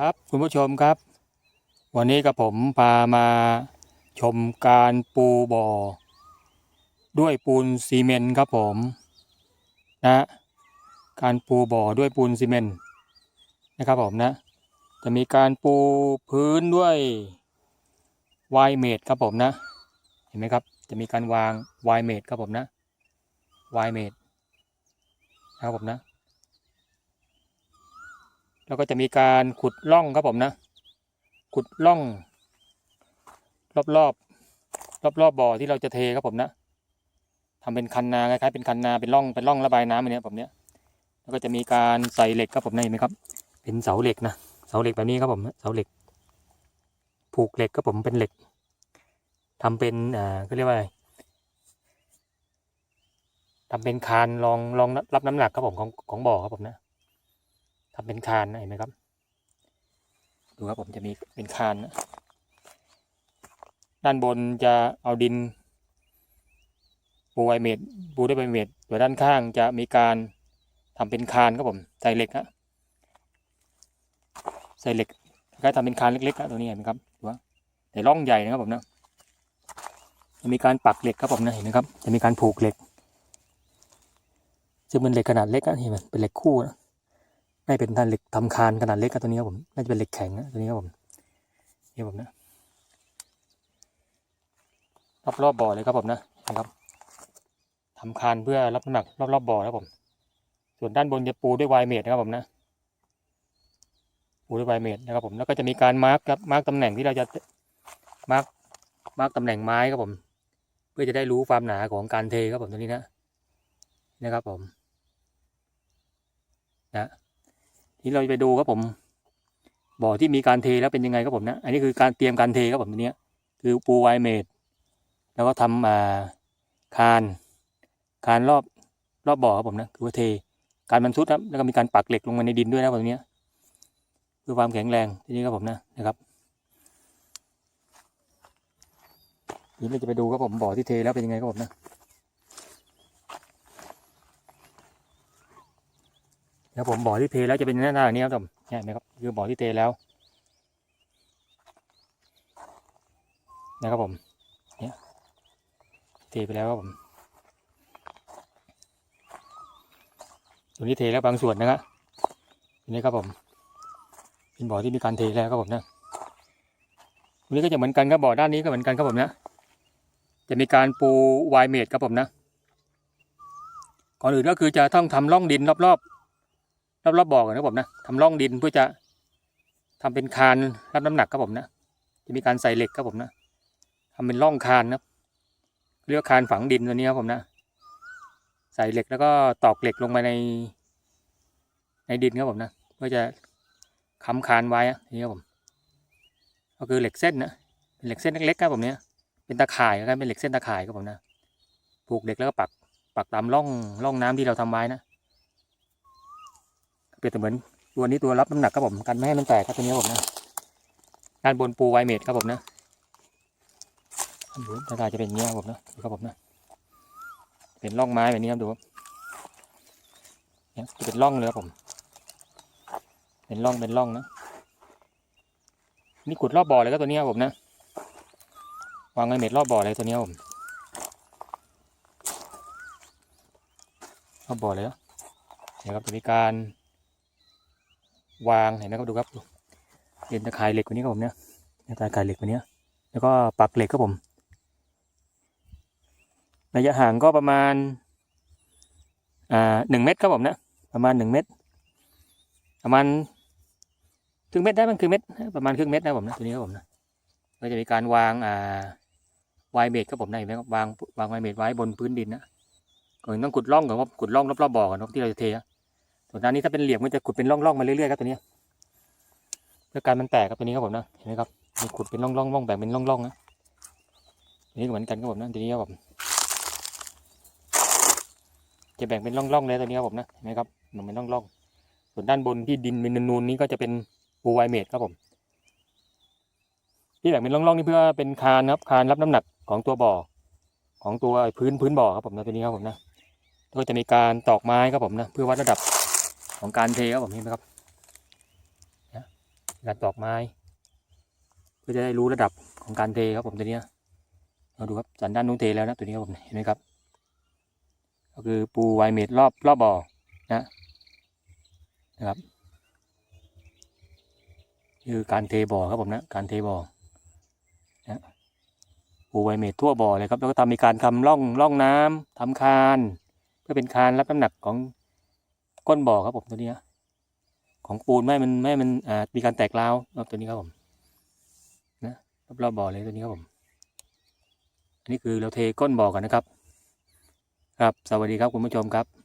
ครับคุณผู้ชมครับ วันนี้กับผมพามาชมการปูบ่อ ด้วยปูนซีเมนต์ครับผมนะการปูบ่อด้วยปูนซีเมนต์นะครับผมนะ จะมีการปูพื้นด้วยไวเมดครับผมนะ เห็นไหมครับ จะมีการวางไวเมดครับผมนะไวเมดนะครับผมนะ แล้วก็จะมีการขุดร่องครับผมนะ ขุดร่อง รอบรอบรอบรอบบ่อที่เราจะเทครับผมนะทำเป็นคันนาคล้ายๆเป็นคันนาเป็นร่องเป็นร่องระบายน้ำอันนี้ผมเนี้ยแล้วก็จะมีการใส่เหล็กครับผมนะเห็นไหมครับ เป็นเสาเหล็กนะเสาเหล็กแบบนี้ครับผมเสาเหล็ก ผูกเหล็กครับผมเป็นเหล็กทำเป็นอ่าเขาเรียกว่าอะไรทำเป็นคานรองรองรับน้ำหนักครับผมของของบ่อครับผมนะ ทำเป็นคานนะเห็นไหมครับ ดูครับผมจะมีเป็นคานนะด้านบนจะเอาดินปูไวเมดปูด้วยไวเมดส่วนด้านข้างจะมีการทำเป็นคานครับผมใส่เหล็กฮะใส่เหล็กก็ทำเป็นคานเล็กๆนะตัวนี้เห็นไหมครับดูว่าแต่ร่องใหญ่นะครับผมนะจะมีการปักเหล็กครับผมนะเห็นไหมครับ จะมีการผูกเหล็กซึ่งเป็นเหล็กขนาดเล็กนะเห็นไหมเป็นเหล็กคู่นะ ไม่เป็นท่านเหล็กทำคานขนาดเล็กครับตัวนี้ครับผมน่าจะเป็นเหล็กแข็งนะตัวนี้ครับผมนี่ผมนะรอบรอบบ่อเลยครับผมนะนะครับทำคานเพื่อรับน้ำหนักรอบรอบบ่อครับผม ส่วนด้านบนจะปูด้วยไวเมดนะครับผมนะปูด้วยไวเมดนะครับผมแล้วก็จะมีการมาร์กครับมาร์กตำแหน่งที่เราจะมาร์กมาร์กตำแหน่งไม้ครับผม เพื่อจะได้รู้ความหนาของการเทครับผมตัวนี้นะนะครับผมที นี้เราจะไปดูครับผมบ่อที่มีการเทแล้วเป็นยังไงครับผมนะอันนี้คือการเตรียมการเทครับผมตัวเนี้ย คือปูไวเมดแล้วก็ทำอ่าคาน คานรอบรอบบ่อครับผมนะคือว่าเท การบรรทุกครับแล้วก็มีการปักเหล็กลงมาในดินด้วยนะครับตัวเนี้ยเพื่อความแข็งแรงทีนี้ครับผมนะนะครับนี้เราจะไปดูครับผมบ่อที่เทแล้วเป็นยังไงครับผมนะ แล้วผมบ่อที่เทแล้วจะเป็นหน้าตาอย่างนี้ครับผมเห็นไหมครับคือบ่อที่เทแล้วนะครับผมเนี่ยเทไปแล้วครับผมตัวนี้เทแล้วบางส่วนนะครับอันนี้ครับผม เป็นบ่อที่มีการเทแล้วครับผมนะตรงนี้ก็จะเหมือนกันครับบ่อด้านนี้ก็เหมือนกันครับผมนะจะมีการปูไวเมดครับผมนะก่อนอื่นก็คือจะต้องทำร่องดินรอบๆ รอบๆบ่อก่อนครับผมนะทำร่องดินเพื่อจะทำเป็นคานรับน้ำหนักครับผมนะจะมีการใส่เหล็กครับผมนะทำเป็นร่องคานนะเรียกว่าคานฝังดินตัวนี้ครับผมนะ ใส่เหล็กแล้วก็ตอกเหล็กลงไปใน ในดินครับผมนะเพื่อจะค้ำคานไว้อนี่ครับผม ก็คือเหล็กเส้นนะเป็นเหล็กเส้นเล็กๆครับผมเนี่ยเป็นตะข่ายนะครับเป็นเหล็กเส้นตะข่ายครับผมนะ ผูกเหล็กแล้วก็ปักปักตามร่องร่องน้ำที่เราทำไว้นะ รียบเสมือนตัวนี้ตัวรับน้ำหนักครับผมกันไม่ให้มันแตกครับตัวนี้ครับผมนะด้านบนปูไวเมดครับผมนะด้านบนหน้าตาจะเป็นอย่างนี้ครับผมนะดูครับผมนะเป็นร่องไม้แบบนี้ครับดูครับเนี่ยจะเป็นร่องเลยครับผม เป็นร่องเป็นร่องนะนี่ขุดรอบบ่อเลยครับตัวนี้ครับผมนะวางไวเมดรอบบ่อเลยตัวนี้ครับผมรอบบ่อเลยเดี๋ยวครับจะมีการ วางเห็นไหมครับดูครับเห็นตะข่ายเหล็กตัวนี้ครับผมเนี่ยตะข่ายเหล็กตัวนี้แล้วก็ปักเหล็กครับผมระยะห่างก็ประมาณอ่าหนึ่งเมตรครับผมนะประมาณหนึ่งเมตร ประมาณครึ่งเมตรได้มันคือเมตรประมาณครึ่งเมตรนะผมนะตัวนี้ครับผมนะก็จะมีการวางอ่าไวเมดครับผมนะเห็นไหมครับวางวางไวเมดไว้บนพื้นดินนะก่อนต้องขุดร่องก่อนครับขุดร่องรอบๆบ่อก่อนที่เราจะเทนะ ส่วนด้านนี้ถ้าเป็นเหลี่ยมก็จะขุดเป็นร่องๆมาเรื่อยๆครับตัวนี้ เพื่อการมันแตกครับตัวนี้ครับผมนะเห็นไหมครับมีขุดเป็นร่องๆร่องแบ่งเป็นร่องๆนะอันนี้เหมือนกันครับผมนะตัวนี้ครับผมจะแบ่งเป็นร่องๆเลยตัวนี้ครับผมนะเห็นไหมครับหนุ่มเป็นร่องๆส่วนด้านบนที่ดินเป็นนูนๆนี้ก็จะเป็นปูไวเมดครับผมที่แบ่งเป็นร่องๆนี่เพื่อเป็นคานครับคานรับน้ำหนักของตัวบ่อของตัวพื้นพื้นบ่อครับผมนะตัวนี้ครับผมนะแล้วก็จะมีการตอกไม้ครับผมนะเพื่อวัดระดับ ของการเทครับผมเห็นไหมครับนะการตอกไม้ เพื่อจะได้รู้ระดับของการเทครับผมตัวนี้เราดูครับสันด้านนู้นเทแล้วนะตัวนี้ครับผมเห็นไหมครับ ก็คือปูไวเมดรอบรอบบ่อนะนะครับคือการเทบ่อครับผมนะการเทบ่อนะปูไวเมดทั่วบ่อเลยครับแล้วก็ทำมีการทำร่องร่องน้ำทำคาน เพื่อเป็นคานรับน้ำหนักของ ก้นบ่อครับผมตัวนี้ของปูนไม่มันไม่มันอ่ามีการแตกร้าวรอบตัวนี้ครับผมนะรอบบ่อเลยตัวนี้ครับผมอันนี้คือเราเทก้นบ่อกันนะครับ ครับสวัสดีครับคุณผู้ชมครับ